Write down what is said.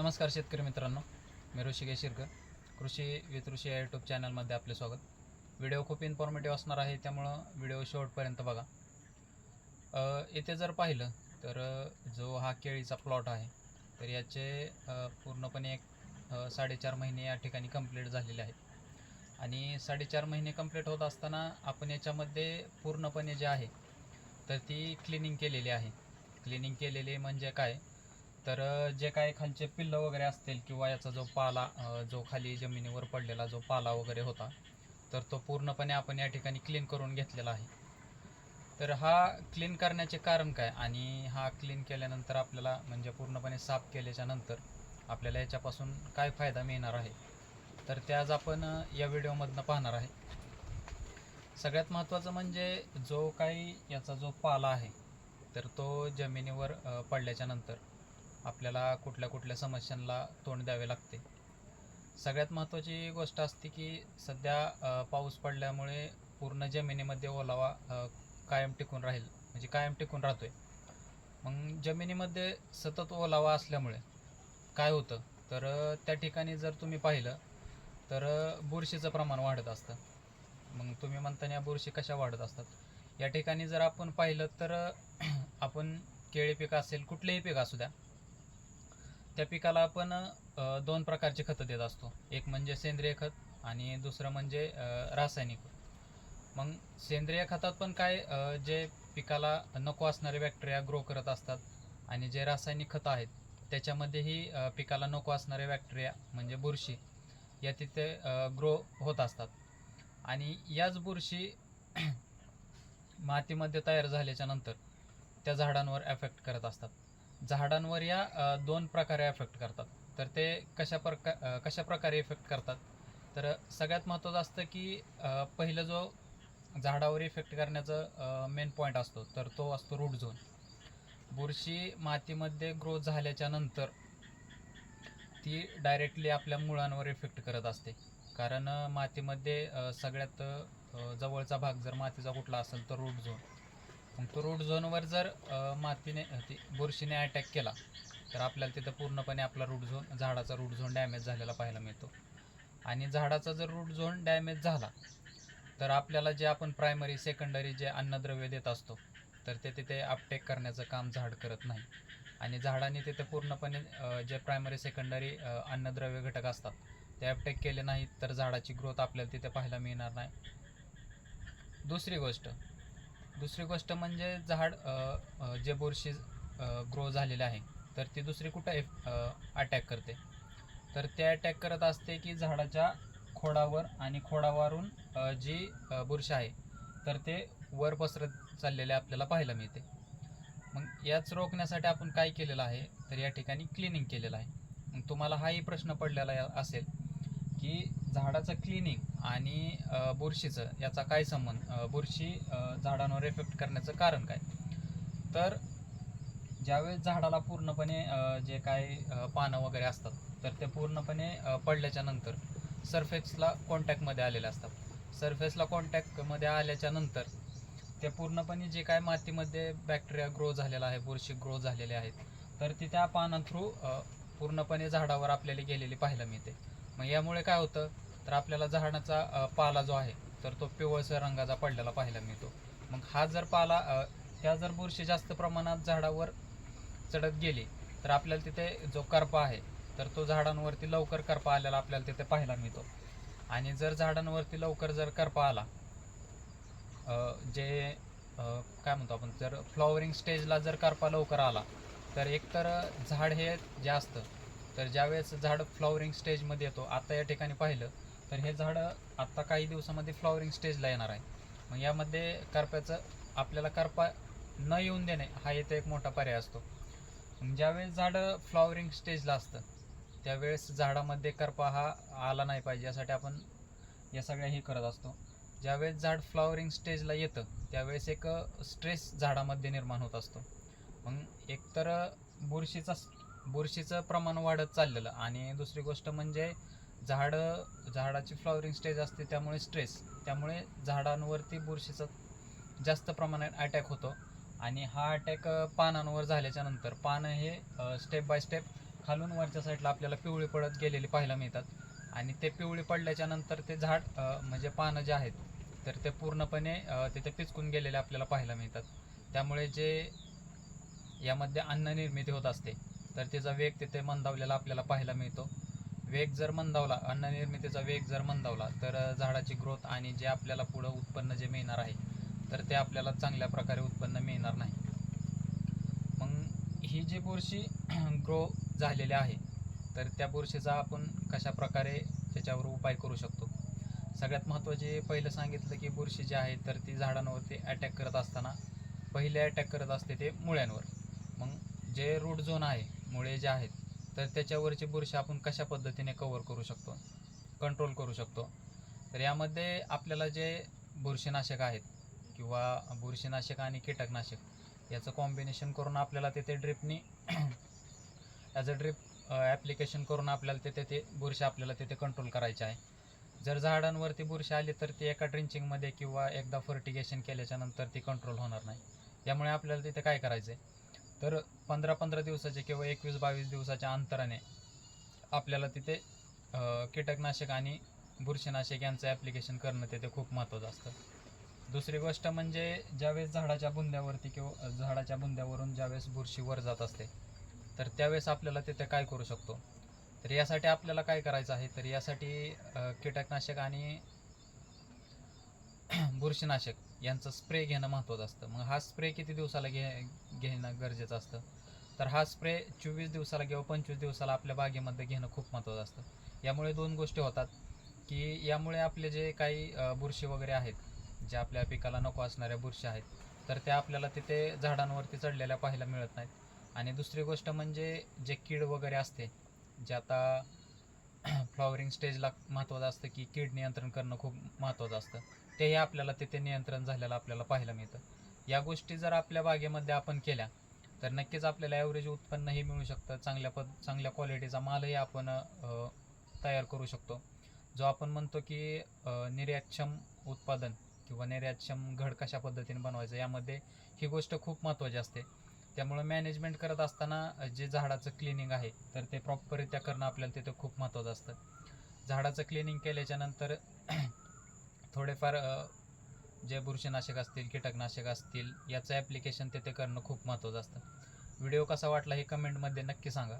नमस्कार शेतकरी मित्रांनो मी ऋषिकेश शिरकर. कृषी विथ ऋषी या यूट्यूब चॅनलमध्ये आपले स्वागत. व्हिडिओ खूप इन्फॉर्मेटिव्ह असणार आहे त्यामुळं व्हिडिओ शेवटपर्यंत बघा. येथे इथे जर पाहिलं तर जो हा केळीचा प्लॉट आहे तर याचे पूर्णपणे एक साडेचार महिने या ठिकाणी कंप्लीट झालेले आहेत. आणि साडेचार महिने कंप्लीट होत असताना आपण याच्यामध्ये पूर्णपणे जे आहे तर ती क्लिनिंग केलेली आहे. क्लिनिंग केलेली म्हणजे काय? तर जे काही खालचे पिल्लं वगैरे असतील किंवा याचा जो पाला जो खाली जमिनीवर पडलेला जो पाला वगैरे होता तर तो पूर्णपणे आपण या ठिकाणी क्लीन करून घेतलेला आहे. तर हा क्लीन करण्याचे कारण काय? आणि हा क्लीन केल्यानंतर आपल्याला म्हणजे पूर्णपणे साफ केल्याच्यानंतर आपल्याला याच्यापासून काय फायदा मिळणार आहे? तर ते आज आपण या व्हिडिओमधनं पाहणार आहे. सगळ्यात महत्त्वाचं म्हणजे जो काही याचा जो पाला आहे तर तो जमिनीवर पडल्याच्या नंतर आपल्याला कुठल्या कुठल्या समस्यांना तोंड द्यावे लागते. सगळ्यात महत्त्वाची गोष्ट असते की सध्या पाऊस पडल्यामुळे पूर्ण जमिनीमध्ये ओलावा कायम टिकून राहील म्हणजे कायम टिकून राहतो आहे मग जमिनीमध्ये सतत ओलावा असल्यामुळे काय होतं? तर त्या ठिकाणी जर तुम्ही पाहिलं तर बुरशीचं प्रमाण वाढत असतं. मग तुम्ही म्हणताना या बुरशी कशा वाढत असतात? या ठिकाणी जर आपण पाहिलं तर आपण केळी पीक असेल कुठलेही पीक असू द्या त्या पिकाला आपण दोन प्रकारचे खतं देत असतो. एक म्हणजे सेंद्रिय खत आणि दुसरं म्हणजे रासायनिक रासायनिक मग सेंद्रिय खतात पण काय जे पिकाला नको असणारे बॅक्टेरिया ग्रो करत असतात आणि जे रासायनिक खतं आहेत त्याच्यामध्येही पिकाला नको असणारे बॅक्टेरिया म्हणजे बुरशी या तिथे ग्रो होत असतात. आणि याच बुरशी मातीमध्ये तयार झाल्याच्यानंतर त्या झाडांवर एफेक्ट करत असतात. झाडांवर या दोन प्रकारे अफेक्ट करतात. तर ते कशा प्रका कशा प्रकारे इफेक्ट करतात? तर सगळ्यात महत्त्वाचं असतं की पहिलं जो झाडावर इफेक्ट करण्याचं मेन पॉईंट असतो तर तो असतो रूट झोन बुरशी मातीमध्ये ग्रो झाल्याच्यानंतर ती डायरेक्टली आपल्या मुळांवर इफेक्ट करत असते. कारण मातीमध्ये सगळ्यात जवळचा भाग जर मातीचा कुठला असेल तर रूट झोन तो रूट झोनवर जर अ, मातीने अ, ती बुरशीने अटॅक केला तर आपल्याला तिथं पूर्णपणे आपला रूट झोन झाडाचा रूट झोन डॅमेज झालेला पाहायला मिळतो. आणि झाडाचा जर रूट झोन डॅमेज झाला तर आपल्याला जे आपण प्रायमरी सेकंडरी जे अन्नद्रव्य देत असतो तर ते तिथे अपटेक करण्याचं काम झाड करत नाही. आणि झाडाने तिथे पूर्णपणे अ, जे प्रायमरी सेकंडरी अन्नद्रव्य घटक असतात ते अपटेक केले नाहीत तर झाडाची ग्रोथ आपल्याला तिथे पाहायला मिळणार नाही. दुसरी गोष्ट दुसरी गोष्ट म्हणजे झाड जे बुरशी ग्रो झालेलं आहे तर ती दुसरी कुठं अटॅक करते. तर ते अटॅक करत असते की झाडाच्या खोडावर आणि खोडावरून जी बुरशी आहे तर ते वर पसरत चाललेले आपल्याला पाहायला मिळते. मग याच रोखण्यासाठी आपण काय केलेलं आहे तर या ठिकाणी क्लिनिंग केलेलं आहे. मग तुम्हाला हाही प्रश्न पडलेला या- असेल की झाडाचं क्लिनिंग आणि बुरशीचं याचा काय संबंध? बुरशी झाडांवर इफेक्ट करण्याचं कारण काय? तर ज्यावेळेस झाडाला पूर्णपणे जे काय पानं वगैरे असतात तर ते पूर्णपणे पडल्याच्या नंतर सरफेसला कॉन्टॅक्टमध्ये आलेले असतात. सरफेसला कॉन्टॅक्टमध्ये आल्याच्यानंतर ते पूर्णपणे जे काय मातीमध्ये बॅक्टेरिया ग्रो झालेला आहे बुरशी ग्रो झालेले आहेत तर ती त्या पानां थ्रू पूर्णपणे झाडावर आपल्याला गेलेली पाहायला मिळते. मग यामुळे काय होतं? तर आपल्याला झाडाचा पाला जो आहे तर तो पिवळसर रंगाचा पडलेला पाहायला मिळतो. मग हा जर पाला त्या जर बुरशी जास्त प्रमाणात झाडावर चढत गेली तर आपल्याला तिथे जो करपा आहे तर तो झाडांवरती लवकर करपा आलेला आपल्याला तिथे पाहायला मिळतो. आणि जर झाडांवरती लवकर जर करपा आला जे काय म्हणतो आपण जर फ्लॉवरिंग स्टेजला जर करपा लवकर आला तर एकतर झाड हे जे असतं तर ज्यावेळेस झाड फ्लॉवरिंग स्टेजमध्ये येतो आता या ठिकाणी पाहिलं तर हे झाड आत्ता काही दिवसामध्ये फ्लॉवरिंग स्टेजला येणार आहे. मग यामध्ये करप्याचं आपल्याला करपा न येऊन देणे हा येथे एक मोठा पर्याय असतो. ज्यावेळेस झाडं फ्लॉवरिंग स्टेजला असतं त्यावेळेस झाडामध्ये करपा हा आला नाही पाहिजे यासाठी आपण या सगळ्या हे करत असतो. ज्यावेळेस झाड फ्लॉवरिंग स्टेजला येतं त्यावेळेस एक स्ट्रेस झाडामध्ये निर्माण होत असतो. मग एकतर बुरशीचा बुरशीचं प्रमाण वाढत चाललेलं. आणि दुसरी गोष्ट म्हणजे झाडं झाडाची फ्लॉवरिंग स्टेज असते त्यामुळे स्ट्रेस त्यामुळे झाडांवरती बुरशीचा जास्त प्रमाणात अटॅक होतो. आणि हा अटॅक पानांवर झाल्याच्यानंतर पानं हे स्टेप बाय स्टेप खालून वरच्या साईडला आपल्याला पिवळी पडत गेलेली पाहायला मिळतात. आणि ते पिवळी पडल्याच्या नंतर ते झाड म्हणजे पानं जे आहेत तर ते पूर्णपणे तिथे पिचकून गेलेले आपल्याला पाहायला मिळतात. त्यामुळे जे यामध्ये अन्न निर्मिती होत असते तर त्याचा वेग तिथे मंदावलेला आपल्याला पाहायला मिळतो. वेग जर मंदावला अन्न निर्मितीचा वेग जर मंदावला तर झाडाची ग्रोथ आणि जे आपल्याला पुढं उत्पन्न जे मिळणार आहे तर ते आपल्याला चांगल्या प्रकारे उत्पन्न मिळणार नाही. मग ही जी बुरशी ग्रो झालेली आहे तर त्या बुरशीचा आपण कशा प्रकारे त्याच्यावर उपाय करू शकतो? सगळ्यात महत्त्वाचे पहिलं सांगितलं की बुरशी जी आहे तर ती झाडांवरती अटॅक करत असताना पहिले अटॅक करत असते ते मुळ्यांवर. मग जे रूट झोन आहे मुळे जे आहेत तर त्याच्यावरची बुरशी आपण कशा पद्धतीने कवर करू शकतो? कंट्रोल करू शकतो. तर यामध्ये आपल्याला जे बुरशीनाशक आहेत किंवा बुरशीनाशक आणि कीटकनाशक याचं कॉम्बिनेशन करून आपल्याला तिथे ड्रिपनी ॲज अ ड्रिप ॲप्लिकेशन करून आपल्याला तिथे ते बुरशी आपल्याला तिथे कंट्रोल करायचे आहे. जर झाडांवरती बुरशी आली तर ती एका ड्रिंचिंगमध्ये किंवा एकदा फर्टिगेशन केल्याच्यानंतर ती कंट्रोल होणार नाही. त्यामुळे आपल्याला तिथे काय करायचं आहे तर पंधरा पंधरा दिवसाचे किंवा एकवीस बावीस दिवसाच्या अंतराने आपल्याला तिथे कीटकनाशक आणि बुरशीनाशक यांचं ॲप्लिकेशन करणं तिथे खूप महत्त्वाचं असतं. दुसरी गोष्ट म्हणजे ज्यावेळेस झाडाच्या बुंद्यावरती किंवा झाडाच्या बुंद्यावरून ज्यावेळेस बुरशी वर जात असते तर त्यावेळेस आपल्याला तिथे काय करू शकतो? तर यासाठी आपल्याला काय करायचं आहे? तर यासाठी कीटकनाशक आणि बुरशीनाशक यांचं स्प्रे घेणं महत्त्वाचं असतं. मग हा स्प्रे किती दिवसाला घे घेणं गरजेचं असतं? तर हा स्प्रे चोवीस दिवसाला किंवा पंचवीस दिवसाला आपल्या बागेमध्ये घेणं खूप महत्त्वाचं असतं. यामुळे दोन गोष्टी होतात की यामुळे आपले जे काही बुरशी वगैरे आहेत जे आपल्या पिकाला नको असणाऱ्या बुरशी आहेत तर त्या आपल्याला तिथे झाडांवरती चढलेल्या पाहायला मिळत नाहीत. आणि दुसरी गोष्ट म्हणजे जे कीड वगैरे असते जे आता फ्लॉवरिंग स्टेजला महत्त्वाचं असतं की कीड नियंत्रण करणं खूप महत्त्वाचं असतं. तेही आपल्याला तिथे नियंत्रण झालेलं आपल्याला पाहायला मिळतं. या गोष्टी जर आपल्या बागेमध्ये आपण केल्या तर नक्कीच आपल्याला ॲव्हरेज उत्पन्नही मिळू शकतं. चांगल्या पद चांगल्या क्वालिटीचा मालही आपण तयार करू शकतो. जो आपण म्हणतो की निर्यातक्षम उत्पादन किंवा निर्यातक्षम घड कशा पद्धतीने बनवायचं यामध्ये ही गोष्ट खूप महत्त्वाची असते. त्यामुळे मॅनेजमेंट करत असताना जे झाडाचं क्लिनिंग आहे तर ते प्रॉपररित्या करणं आपल्याला तिथं खूप महत्त्वाचं असतं. झाडाचं क्लिनिंग केल्याच्यानंतर थोडेफार जे बुरशीनाशक असतील कीटकनाशक असतील याचं ॲप्लिकेशन तिथे करणं खूप महत्त्वाचं असतं. व्हिडिओ कसा वाटला हे कमेंटमध्ये नक्की सांगा.